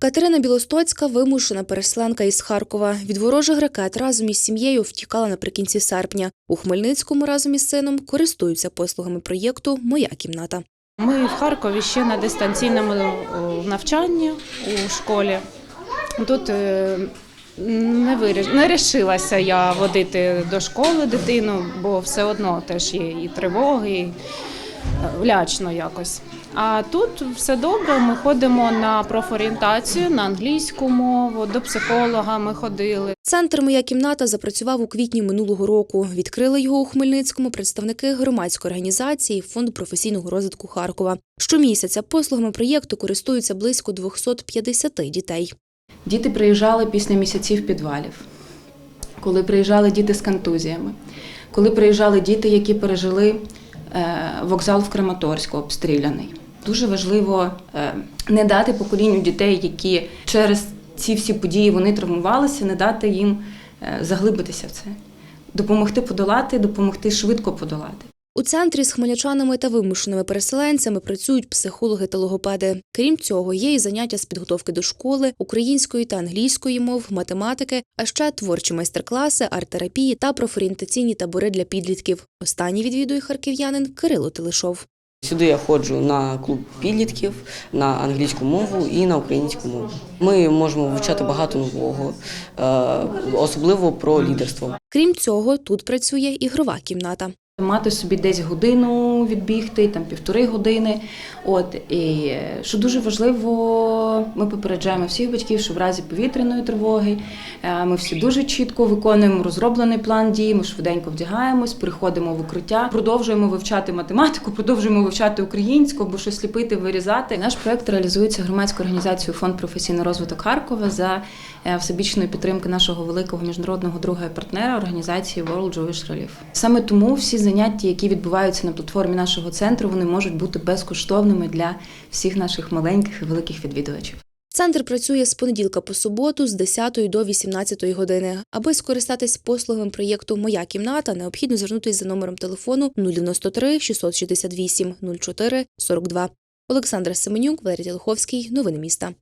Катерина Білостоцька вимушена переселенка із Харкова. Від ворожих ракет разом із сім'єю втікала наприкінці серпня. У Хмельницькому разом із сином користуються послугами проєкту Моя кімната. Ми в Харкові ще на дистанційному е, навчанні у школі. Тут е, не виріш... не рішилася я водити до школи дитину, бо все одно теж є і тривоги, і е, лячно якось. А тут все добре. Ми ходимо на профорієнтацію, на англійську мову, до психолога ми ходили. Центр Моя кімната запрацював у квітні минулого року. Відкрили його у Хмельницькому представники громадської організації Фонду професійного розвитку Харкова. Щомісяця послугами проєкту користуються близько 250 дітей. Діти приїжджали після місяців підвалів, коли приїжджали діти з контузіями, коли приїжджали діти, які пережили е, вокзал в Краматорську обстріляний. Дуже важливо е, не дати поколінню дітей, які через ці всі події вони травмувалися, не дати їм е, заглибитися в це, допомогти подолати, допомогти швидко подолати. У центрі з хмельничанами та вимушеними переселенцями працюють психологи та логопеди. Крім цього, є і заняття з підготовки до школи, української та англійської мов, математики, а ще творчі майстер-класи, арт-терапії та профорієнтаційні табори для підлітків. Останній відвідує харків'янин Кирило Телешов. Сюди я ходжу на клуб підлітків, на англійську мову і на українську мову. Ми можемо вивчати багато нового, е, особливо про лідерство. Крім цього, тут працює ігрова кімната. Мати собі десь годину відбігти, там півтори години. От і що дуже важливо, ми попереджаємо всіх батьків, що в разі повітряної тривоги е, ми всі дуже чітко виконуємо розроблений план дій. Ми швиденько вдягаємось, приходимо в укриття, продовжуємо вивчати математику, продовжуємо вивчати українську, або щось ліпити, вирізати. Наш проект реалізується громадською організацією Фонд професійний розвиток Харкова за е, всебічної підтримки нашого великого міжнародного друга і партнера організації World Jewish Relief. Саме тому всі заняття, які відбуваються на платформі нашого центру, вони можуть бути безкоштовними для всіх наших маленьких і великих відвідувачів. Центр працює з понеділка по суботу з 10 до 18 години. Аби скористатись послугами проєкту Моя кімната, необхідно звернутися за номером телефону 093 668 04 42. Олександра Семенюк, Валерій Телеховський. Новини міста.